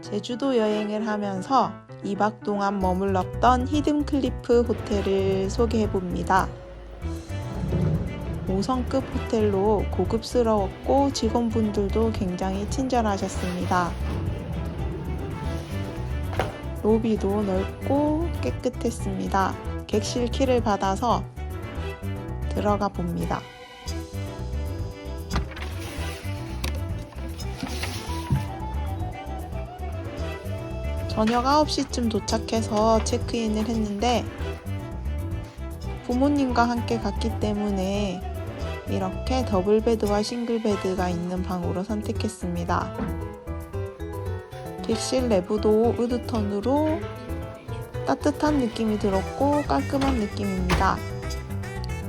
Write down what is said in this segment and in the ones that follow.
제주도 여행을 하면서 2박 동안 머물렀던 히든클리프 호텔을 소개해 봅니다. 5성급 호텔로 고급스러웠고 직원분들도 굉장히 친절하셨습니다. 로비도 넓고 깨끗했습니다. 객실 키를 받아서 들어가 봅니다. 저녁 9시쯤 도착해서 체크인을 했는데 부모님과 함께 갔기 때문에 이렇게 더블 베드와 싱글 베드가 있는 방으로 선택했습니다. 객실 내부도 우드턴으로 따뜻한 느낌이 들었고 깔끔한 느낌입니다.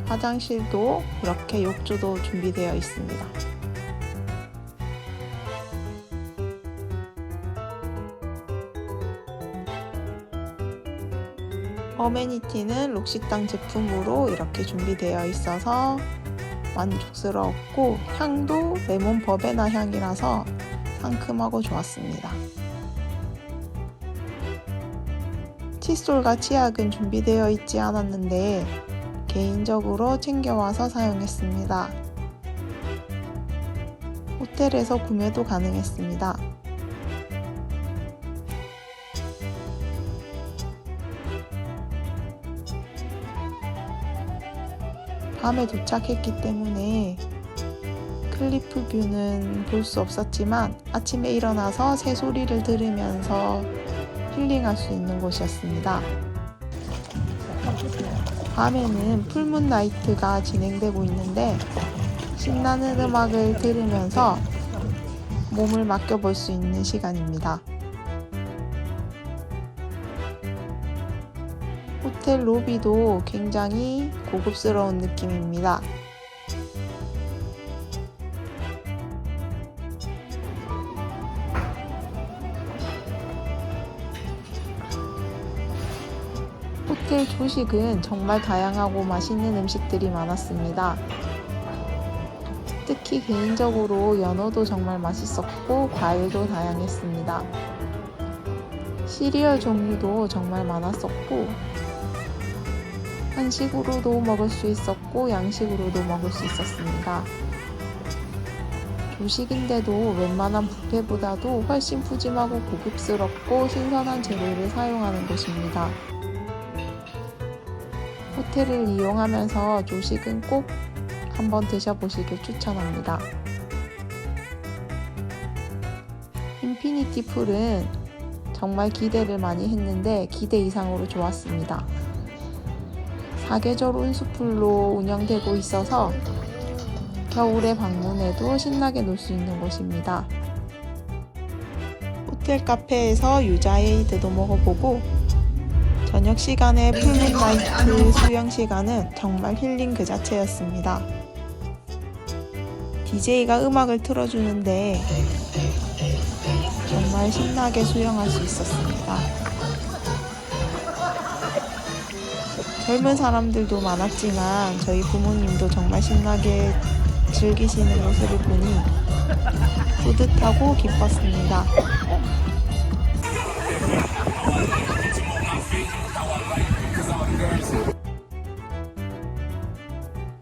화장실도 이렇게 욕조도 준비되어 있습니다. 어메니티는 록식당 제품으로 이렇게 준비되어 있어서 만족스러웠고 향도 레몬 버베나 향이라서 상큼하고 좋았습니다. 칫솔과 치약은 준비되어 있지 않았는데 개인적으로 챙겨와서 사용했습니다. 호텔에서 구매도 가능했습니다. 밤에 도착했기 때문에 클리프 뷰는 볼 수 없었지만 아침에 일어나서 새 소리를 들으면서 힐링할 수 있는 곳이었습니다. 밤에는 풀문 나이트가 진행되고 있는데 신나는 음악을 들으면서 몸을 맡겨볼 수 있는 시간입니다. 호텔 로비도 굉장히 고급스러운 느낌입니다. 호텔 조식은 정말 다양하고 맛있는 음식들이 많았습니다. 특히 개인적으로 연어도 정말 맛있었고 과일도 다양했습니다. 시리얼 종류도 정말 많았었고 한식으로도 먹을 수 있었고 양식으로도 먹을 수 있었습니다. 조식인데도 웬만한 뷔페보다도 훨씬 푸짐하고 고급스럽고 신선한 재료를 사용하는 곳입니다. 호텔을 이용하면서 조식은 꼭 한번 드셔보시길 추천합니다. 인피니티 풀은 정말 기대를 많이 했는데 기대 이상으로 좋았습니다. 사계절 온수풀로 운영되고 있어서 겨울에 방문해도 신나게 놀 수 있는 곳입니다. 호텔 카페에서 유자에이드도 먹어보고 저녁 시간에 풀문나이트 수영 시간은 정말 힐링 그 자체였습니다. DJ가 음악을 틀어주는데 정말 신나게 수영할 수 있었습니다. 젊은 사람들도 많았지만 저희 부모님도 정말 신나게 즐기시는 모습을 보니 뿌듯하고 기뻤습니다.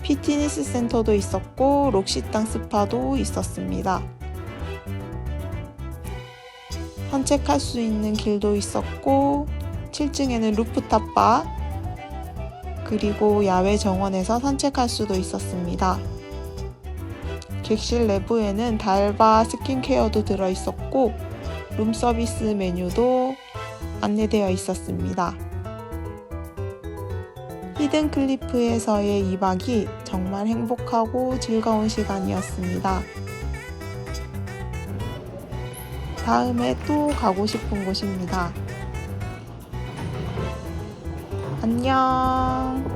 피트니스 센터도 있었고 록시땅 스파도 있었습니다. 산책할 수 있는 길도 있었고 7층에는 루프탑 바 그리고 야외 정원에서 산책할 수도 있었습니다. 객실 내부에는 달바 스킨케어도 들어 있었고 룸 서비스 메뉴도 안내되어 있었습니다. 히든 클리프에서의 2박이 정말 행복하고 즐거운 시간이었습니다. 다음에 또 가고 싶은 곳입니다. 안녕.